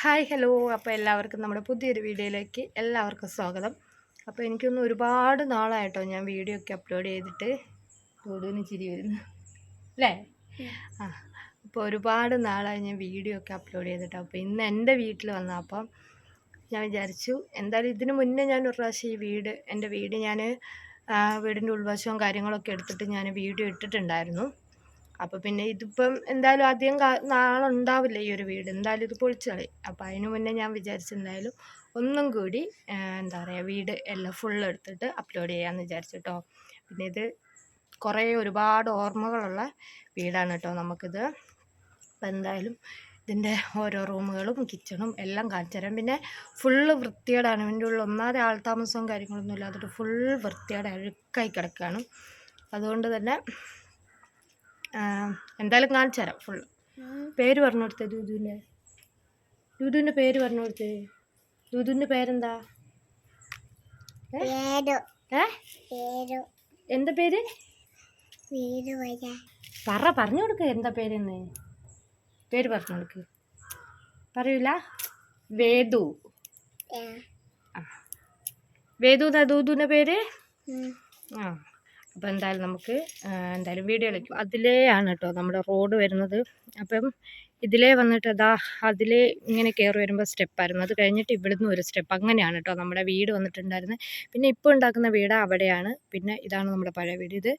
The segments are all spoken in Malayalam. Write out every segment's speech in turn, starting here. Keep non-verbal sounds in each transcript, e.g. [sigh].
Hi hello. അപ്പോൾ എല്ലാവർക്കും നമ്മുടെ പുതിയൊരു വീഡിയോയിലേക്ക് എല്ലാവർക്കും സ്വാഗതം. അപ്പോൾ എനിക്കൊന്ന് ഒരുപാട് നാളായിട്ടോ ഞാൻ വീഡിയോ ഒക്കെ അപ്ലോഡ് ചെയ്തിട്ട് കൂടുതലും ചിരി വരുന്നു. അല്ലേ? ആ അപ്പോൾ ഒരുപാട് നാളായി ഞാൻ വീഡിയോ ഒക്കെ അപ്ലോഡ് ചെയ്തിട്ട് അപ്പോൾ ഇന്ന് എന്റെ വീട്ടിൽ വന്നപ്പം ഞാൻ വിചാരിച്ചു എന്തായാലും ഇതിന് മുന്നേ ഞാൻ ഒരു പ്രാവശ്യം ഈ വീട് എന്റെ വീട് ഞാൻ വീടിന്റെ ഉൾവശവും കാര്യങ്ങളൊക്കെ എടുത്തിട്ട് ഞാൻ വീഡിയോ ഇട്ടിട്ടുണ്ടായിരുന്നു. അപ്പോൾ പിന്നെ ഇതിപ്പം എന്തായാലും അധികം നാളുണ്ടാവില്ല ഈ ഒരു വീട്. എന്തായാലും ഇത് പൊളിച്ചു അപ്പോൾ അതിന് മുന്നേ ഞാൻ വിചാരിച്ചു എന്തായാലും ഒന്നും കൂടി എന്താ പറയുക വീട് എല്ലാം ഫുൾ എടുത്തിട്ട് അപ്ലോഡ് ചെയ്യാമെന്ന് വിചാരിച്ചു കേട്ടോ പിന്നെ ഇത് കുറേ ഒരുപാട് ഓർമ്മകളുള്ള വീടാണ് കേട്ടോ നമുക്കിത്. അപ്പോൾ എന്തായാലും ഇതിന്റെ ഓരോ റൂമുകളും കിച്ചണും എല്ലാം കാണിച്ചു തരാം. പിന്നെ ഫുള്ള് വൃത്തികേടാണ്. ഇതിന്റെ ഉള്ളിൽ ഒന്നാമത് ആൾ താമസവും കാര്യങ്ങളൊന്നും ഇല്ലാത്തിട്ട് ഫുൾ വൃത്തികേട് അഴുക്കായി കിടക്കുകയാണ് അതുകൊണ്ട് തന്നെ എന്തായാലും കാണിച്ചു തരാം ഫുള്ള് പേര് പറഞ്ഞു കൊടുത്തേ ദൂതുവിന്റെ ദൂതുവിന്റെ പേര് പറഞ്ഞു കൊടുത്തേ. ദൂതുവിന്റെ പേരെന്താ? എന്താ പേര്? പറ പറഞ്ഞു കൊടുക്ക എന്താ പേരെന്ന്. പേര് പറഞ്ഞു കൊടുക്ക്. പറയൂല. വേദു. വേദു എന്താ ദൂതുവിന്റെ പേര്? ആ. അപ്പോൾ എന്തായാലും നമുക്ക് എന്തായാലും വീഡിയോയിലേക്ക് അതിലേ ആണ് കേട്ടോ നമ്മുടെ റോഡ് വരുന്നത്. അപ്പം ഇതിലേ വന്നിട്ട് അതാ അതിലേ ഇങ്ങനെ കയറി വരുമ്പോൾ സ്റ്റെപ്പായിരുന്നു. അത് കഴിഞ്ഞിട്ട് ഇവിടുന്ന് ഒരു സ്റ്റെപ്പ് അങ്ങനെയാണ് കേട്ടോ നമ്മുടെ വീട് വന്നിട്ടുണ്ടായിരുന്നത് പിന്നെ ഇപ്പോൾ ഉണ്ടാക്കുന്ന വീട് അവിടെയാണ്. പിന്നെ ഇതാണ് നമ്മുടെ പഴയ വീട്. ഇത്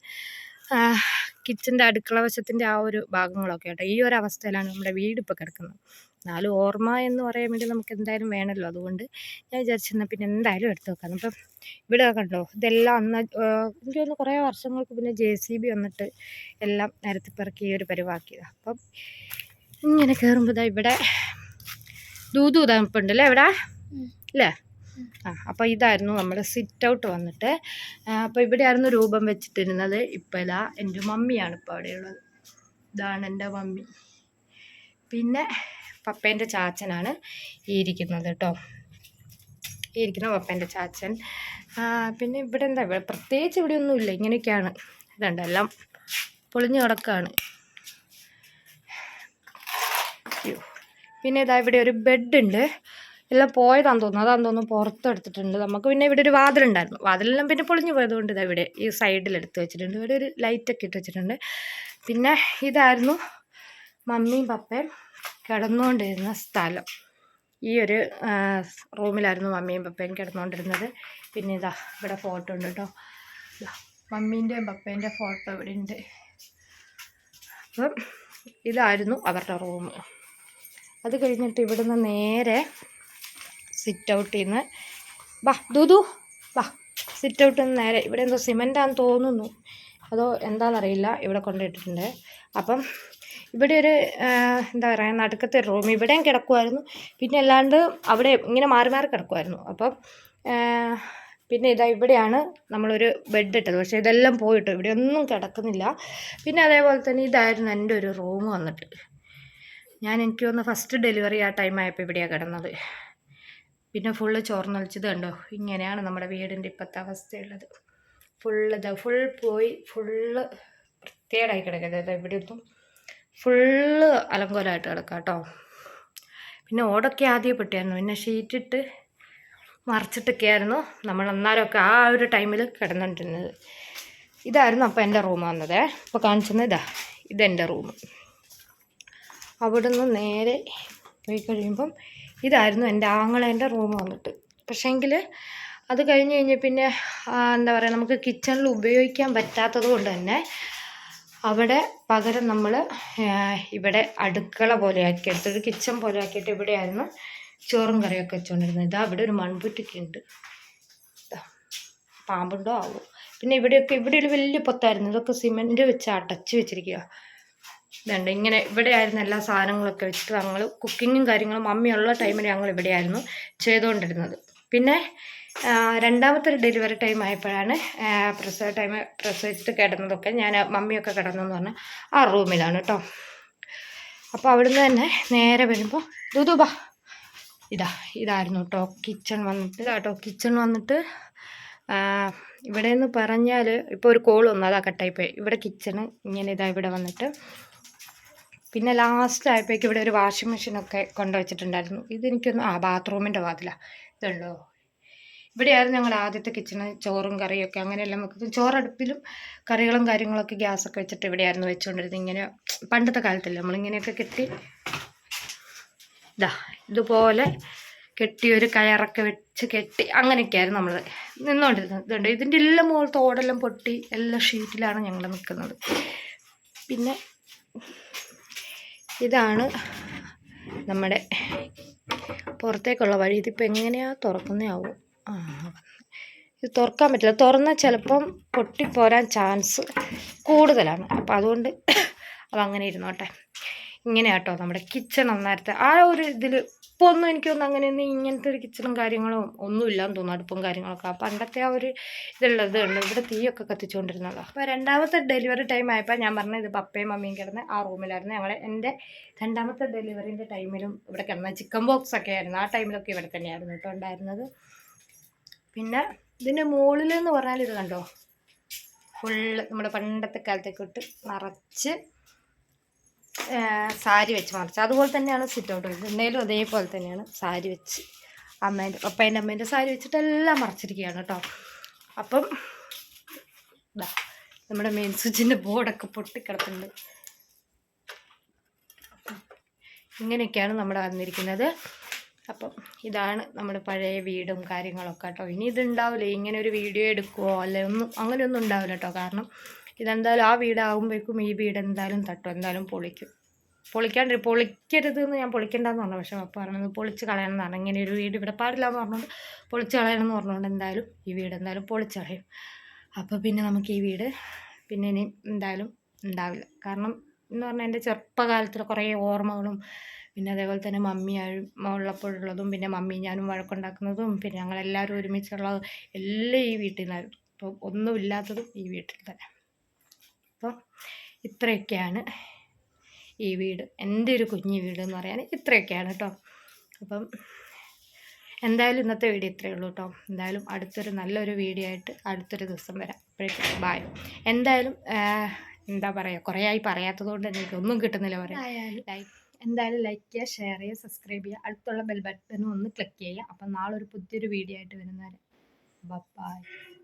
കിച്ചന്റെ അടുക്കള വശത്തിന്റെ ആ ഒരു ഭാഗങ്ങളൊക്കെ കേട്ടോ ഈ ഒരു അവസ്ഥയിലാണ് നമ്മുടെ വീട് ഇപ്പോൾ കിടക്കുന്നത്. എന്നാലും ഓർമ്മ എന്ന് പറയാൻ വേണ്ടി നമുക്ക് എന്തായാലും വേണമല്ലോ. അതുകൊണ്ട് ഞാൻ വിചാരിച്ചിരുന്ന പിന്നെ എന്തായാലും എടുത്ത് വെക്കാം. അപ്പം ഇവിടെ കണ്ടോ ഇതെല്ലാം അന്ന് എനിക്ക് തോന്നുന്നു കുറേ വർഷങ്ങൾക്ക് പിന്നെ ജെ സി ബി വന്നിട്ട് എല്ലാം നിരത്തിപ്പിറക്കി ഈ ഒരു പരിവാക്കിയതാണ് അപ്പം ഇങ്ങനെ കയറുമ്പോൾ ഇതാ ഇവിടെ ദൂതു തണുപ്പുണ്ട് അല്ലേ ഇവിടെ അല്ലേ? ആ അപ്പോൾ ഇതായിരുന്നു നമ്മുടെ സിറ്റ് ഔട്ട് വന്നിട്ട് അപ്പോൾ ഇവിടെയായിരുന്നു രൂപം വെച്ചിട്ടിരുന്നത്. ഇപ്പോൾ ഇതാ എന്റെ മമ്മിയാണ് ഇപ്പോൾ അവിടെയുള്ളത്. ഇതാണ് എന്റെ മമ്മി. പിന്നെ പപ്പേന്റെ ചാച്ചനാണ് ഇരിക്കുന്നത് കേട്ടോ. ഇരിക്കുന്ന പപ്പേന്റെ ചാച്ചൻ. പിന്നെ ഇവിടെ എന്താ? ഇവിടെ പ്രത്യേകിച്ച് ഇവിടെ ഒന്നുമില്ല. ഇങ്ങനെയൊക്കെയാണ്. ഇതുണ്ട് എല്ലാം പൊളിഞ്ഞു കിടക്കുകയാണ് പിന്നെ ഇതാ ഇവിടെ ഒരു ബെഡ് ഉണ്ട് എല്ലാം പോയതാന്ന് തോന്നുന്നു. അതാന്ന് തോന്നുന്നു പുറത്തെടുത്തിട്ടുണ്ട്. നമുക്ക് പിന്നെ ഇവിടെ ഒരു വാതിലുണ്ടായിരുന്നു. വാതിലെല്ലാം പിന്നെ പൊളിഞ്ഞു പോയതുകൊണ്ട് ഇതാ ഇവിടെ ഈ സൈഡിൽ എടുത്ത് വെച്ചിട്ടുണ്ട്. ഇവിടെ ഒരു ലൈറ്റൊക്കെ ഇട്ട് വെച്ചിട്ടുണ്ട്. പിന്നെ ഇതായിരുന്നു മമ്മിയും പപ്പയും. കിടന്നുകൊണ്ടിരുന്ന സ്ഥലം. ഈ ഒരു റൂമിലായിരുന്നു മമ്മിയും പപ്പയും കിടന്നുകൊണ്ടിരുന്നത്. പിന്നെ ഇതാ ഇവിടെ ഫോട്ടോ ഉണ്ട് കേട്ടോ മമ്മീന്റെയും പപ്പേന്റെ ഫോട്ടോ ഇവിടെ ഉണ്ട്. അപ്പം ഇതായിരുന്നു അവരുടെ റൂം. അത് കഴിഞ്ഞിട്ട് ഇവിടുന്ന് നേരെ സിറ്റ് ഔട്ടിൽ നിന്ന് വാ ദുദു വാ സിറ്റ് ഔട്ടിൽ നിന്ന് നേരെ. ഇവിടെ എന്തോ സിമെന്റാന്ന് തോന്നുന്നു. അതോ എന്താണെന്നറിയില്ല ഇവിടെ കൊണ്ടിട്ടിട്ടുണ്ട് അപ്പം ഇവിടെ ഒരു എന്താ പറയുക നടുക്കത്തെ റൂം ഇവിടെയും കിടക്കുമായിരുന്നു പിന്നെ അല്ലാണ്ട് അവിടെ ഇങ്ങനെ മാറി മാറി കിടക്കുമായിരുന്നു അപ്പം പിന്നെ ഇതാ ഇവിടെയാണ് നമ്മളൊരു ബെഡ് ഇട്ടത്. പക്ഷേ ഇതെല്ലാം പോയിട്ട് ഇവിടെ ഒന്നും കിടക്കുന്നില്ല. പിന്നെ അതേപോലെ തന്നെ ഇതായിരുന്നു എന്റെ ഒരു റൂം വന്നിട്ട്. ഞാൻ എനിക്ക് തോന്നുന്നു ഫസ്റ്റ് ഡെലിവറി ആ ടൈം ആയപ്പോൾ ഇവിടെയാണ് കിടന്നത്. പിന്നെ ഫുള്ള് ചോർന്നൊളിച്ചത് കണ്ടോ? ഇങ്ങനെയാണ് നമ്മുടെ വീടിന്റെ ഇപ്പോഴത്തെ അവസ്ഥയുള്ളത്. ഫുള്ള് ഇതാ ഫുൾ പോയി ഫുള്ള് വൃത്തികേടായി കിടക്കുന്നത്. ഇവിടെ ഒന്നും ഫുള്ള് അലങ്കോലമായിട്ട് കിടക്കാം കേട്ടോ പിന്നെ ഓടൊക്കെ ആദ്യം പെട്ടിയായിരുന്നു. പിന്നെ ഷീറ്റിട്ട് മറിച്ചിട്ടൊക്കെയായിരുന്നു നമ്മൾ അന്നേരമൊക്കെ ആ ഒരു ടൈമിൽ കിടന്നുകൊണ്ടിരുന്നത് ഇതായിരുന്നു അപ്പോൾ എന്റെ റൂം വന്നത് ഇപ്പോൾ കാണിച്ചത് ഇതാ ഇതെന്റെ റൂം അവിടുന്ന് നേരെ പോയി കഴിയുമ്പം ഇതായിരുന്നു എന്റെ ആങ്ങളേന്റെ റൂം വന്നിട്ട്. പക്ഷേങ്കിൽ അത് കഴിഞ്ഞ് കഴിഞ്ഞ് പിന്നെ എന്താ പറയുക നമുക്ക് കിച്ചണിൽ ഉപയോഗിക്കാൻ പറ്റാത്തത് കൊണ്ട് തന്നെ അവിടെ പകരം നമ്മൾ ഇവിടെ അടുക്കള പോലെ ആക്കി ഒരു കിച്ചൺ പോലെ ആക്കിയിട്ട് ഇവിടെയായിരുന്നു ചോറും കറിയൊക്കെ വെച്ചുകൊണ്ടിരുന്നത് ഇതാ ഇവിടെ ഒരു മൺപുറ്റിക്കുണ്ട് പാമ്പുണ്ടോ? ആവോ പിന്നെ ഇവിടെയൊക്കെ ഇവിടെ ഒരു വലിയ പൊത്തായിരുന്നു. ഇതൊക്കെ സിമെന്റ് വെച്ച് അടച്ച് വെച്ചിരിക്കുക ഇതുണ്ട്. ഇങ്ങനെ ഇവിടെയായിരുന്നു എല്ലാ സാധനങ്ങളൊക്കെ വെച്ചിട്ട് ഞങ്ങൾ കുക്കിങ്ങും കാര്യങ്ങളും മമ്മിയുള്ള ടൈമിൽ ഞങ്ങൾ ഇവിടെയായിരുന്നു ചെയ്തുകൊണ്ടിരുന്നത് പിന്നെ രണ്ടാമത്തെ ഒരു ഡെലിവറി ടൈം ആയപ്പോഴാണ് പ്രസവ ടൈം പ്രസവിച്ചിട്ട് കിടന്നതൊക്കെ ഞാൻ മമ്മിയൊക്കെ കിടന്നെന്ന് പറഞ്ഞാൽ ആ റൂമിലാണ് കേട്ടോ അപ്പോൾ അവിടുന്ന് തന്നെ നേരെ വരുമ്പോൾ ദുദുബ ഇതാ ഇതായിരുന്നു കേട്ടോ കിച്ചൺ വന്നിട്ട് കേട്ടോ കിച്ചൺ വന്നിട്ട് ഇവിടെ നിന്ന് പറഞ്ഞാൽ ഇപ്പോൾ ഒരു കോൾ വന്നു അതാ കട്ടായിപ്പോയി ഇവിടെ കിച്ചണ് ഇങ്ങനെ ഇതാ ഇവിടെ വന്നിട്ട്. പിന്നെ ലാസ്റ്റ് ആയപ്പോഴേക്കും ഇവിടെ ഒരു വാഷിംഗ് മെഷീനൊക്കെ കൊണ്ടുവച്ചിട്ടുണ്ടായിരുന്നു. ഇതെനിക്കൊന്ന് ആ ബാത്റൂമിന്റെ വാതിലാണ് ഇതുണ്ടോ? ഇവിടെയായിരുന്നു ഞങ്ങളുടെ ആദ്യത്തെ കിച്ചണ് ചോറും കറിയൊക്കെ. അങ്ങനെയെല്ലാം വെക്കുന്നത് ചോറടുപ്പിലും കറികളും കാര്യങ്ങളൊക്കെ ഗ്യാസൊക്കെ വെച്ചിട്ട് ഇവിടെയായിരുന്നു വെച്ചുകൊണ്ടിരുന്നത്. ഇങ്ങനെ പണ്ടത്തെ കാലത്തല്ലേ. നമ്മളിങ്ങനെയൊക്കെ കെട്ടി ഇതാ ഇതുപോലെ കെട്ടി ഒരു കയറൊക്കെ വെച്ച് കെട്ടി അങ്ങനെയൊക്കെയായിരുന്നു നമ്മൾ നിന്നുകൊണ്ടിരുന്നത് ഇതുണ്ട് ഇതിന്റെ എല്ലാം മുകളിലത്തെ തോടെല്ലാം പൊട്ടി എല്ലാ ഷീറ്റിലാണ് ഞങ്ങൾ നിൽക്കുന്നത്. പിന്നെ ഇതാണ് നമ്മുടെ പുറത്തേക്കുള്ള വഴി. ഇതിപ്പോൾ എങ്ങനെയാണ് തുറക്കുന്നതാവും ആ ഇത് തുറക്കാൻ പറ്റില്ല. തുറന്നാൽ ചിലപ്പം പൊട്ടിപ്പോരാൻ ചാൻസ് കൂടുതലാണ്. അപ്പം അതുകൊണ്ട് [coughs] അതങ്ങനെ ഇരുന്നോട്ടെ ഇങ്ങനെ കേട്ടോ. നമ്മുടെ കിച്ചൺ അന്നേരത്തെ. ആ ഒരു ഇതിൽ ഇപ്പോൾ ഒന്നും എനിക്കൊന്നും അങ്ങനെയൊന്നും ഇങ്ങനത്തെ ഒരു കിച്ചണും കാര്യങ്ങളും ഒന്നും ഇല്ലാന്ന് തോന്നുന്നു. അടുപ്പും കാര്യങ്ങളൊക്കെ. ആ പണ്ടത്തെ ആ ഒരു ഇതുള്ളത് ഉണ്ട് ഇവിടെ തീയൊക്കെ കത്തിച്ചുകൊണ്ടിരുന്നതാണ് അപ്പോൾ രണ്ടാമത്തെ ഡെലിവറി ടൈം ആയപ്പോൾ ഞാൻ പറഞ്ഞത് ഇത് പപ്പയും മമ്മിയും കിടന്ന് ആ റൂമിലായിരുന്നു. ഞങ്ങൾ എന്റെ രണ്ടാമത്തെ ഡെലിവറിന്റെ ടൈമിലും ഇവിടെ കിടന്ന ചിക്കൻ ബോക്സ് ഒക്കെ ആയിരുന്നു. ആ ടൈമിലൊക്കെ ഇവിടെ തന്നെയായിരുന്നു കേട്ടോ ഉണ്ടായിരുന്നത്. പിന്നെ ഇതിന്റെ മുകളിൽ എന്ന് പറഞ്ഞാൽ ഇത് കണ്ടോ? ഫുള്ള് നമ്മുടെ പണ്ടത്തെ കാലത്തേക്ക് ഇട്ട് നിറച്ച് സാരി വെച്ച് മറിച്ച്. അതുപോലെ തന്നെയാണ് സിറ്റ് ഔട്ട് എന്നേലും അതേപോലെ തന്നെയാണ് സാരി വെച്ച് അമ്മേന്റെ പപ്പേന്റെ അമ്മേന്റെ സാരി വെച്ചിട്ട് എല്ലാം മറച്ചിരിക്കുകയാണ് കേട്ടോ. അപ്പം നമ്മുടെ മെയിൻ സ്വിച്ചിന്റെ ബോർഡൊക്കെ പൊട്ടിക്കിടപ്പുണ്ട് ഇങ്ങനെയൊക്കെയാണ് നമ്മുടെ വന്നിരിക്കുന്നത്. അപ്പം ഇതാണ് നമ്മുടെ പഴയ വീടും കാര്യങ്ങളൊക്കെ കേട്ടോ. ഇനി ഇതുണ്ടാവില്ല. ഇങ്ങനെ ഒരു വീഡിയോ എടുക്കുമോ അല്ലെ ഒന്നും അങ്ങനെയൊന്നും ഉണ്ടാവില്ല കേട്ടോ. കാരണം ഇതെന്തായാലും ആ വീടാകുമ്പോഴേക്കും ഈ വീട് എന്തായാലും തട്ടും. എന്തായാലും പൊളിക്കും. പൊളിക്കാണ്ട് പൊളിക്കരുത് എന്ന് ഞാൻ പൊളിക്കണ്ടെന്ന് പറഞ്ഞു. പക്ഷേ അപ്പം പറഞ്ഞത് പൊളിച്ച് കളയണം എന്നാണ് ഇങ്ങനെ ഒരു വീട് ഇവിടെ പാടില്ല എന്ന് പറഞ്ഞുകൊണ്ട് പൊളിച്ച് കളയണം എന്ന് പറഞ്ഞുകൊണ്ട് എന്തായാലും ഈ വീട് എന്തായാലും പൊളിച്ച് കളയും. അപ്പോൾ പിന്നെ നമുക്ക് ഈ വീട് പിന്നെ ഇനി എന്തായാലും ഉണ്ടാവില്ല. കാരണം എന്ന് പറഞ്ഞാൽ എന്റെ ചെറുപ്പകാലത്തിലെ കുറേ ഓർമ്മകളും പിന്നെ അതേപോലെ തന്നെ മമ്മി ഉള്ളപ്പോഴുള്ളതും പിന്നെ മമ്മി ഞാനും വഴക്കുണ്ടാക്കുന്നതും പിന്നെ ഞങ്ങളെല്ലാവരും ഒരുമിച്ചുള്ളതും എല്ലാം ഈ വീട്ടിൽ നിന്നായിരുന്നു അപ്പോൾ ഒന്നുമില്ലാത്തതും ഈ വീട്ടിൽ തന്നെ. അപ്പം ഇത്രയൊക്കെയാണ് ഈ വീട്. എന്റെ ഒരു കുഞ്ഞു വീട് എന്ന് പറയാൻ ഇത്രയൊക്കെയാണ് കേട്ടോ. അപ്പം എന്തായാലും ഇന്നത്തെ വീഡിയോ ഇത്രയേ ഉള്ളൂ കേട്ടോ. എന്തായാലും അടുത്തൊരു നല്ലൊരു വീഡിയോ ആയിട്ട് അടുത്തൊരു ദിവസം വരാം. അപ്പോഴേക്കും ബായ് എന്തായാലും എന്താ പറയുക കുറേ ആയി പറയാത്തത് കൊണ്ട് എനിക്കൊന്നും കിട്ടുന്നില്ല പറയാം ലൈക്ക് എന്തായാലും ലൈക്ക് ചെയ്യുക ഷെയർ ചെയ്യുക സബ്സ്ക്രൈബ് ചെയ്യുക. അടുത്തുള്ള ബെൽ ബട്ടനും ഒന്ന് ക്ലിക്ക് ചെയ്യുക. അപ്പം നാളെ ഒരു പുതിയൊരു വീഡിയോ ആയിട്ട് വരുന്നവരെ. ബൈ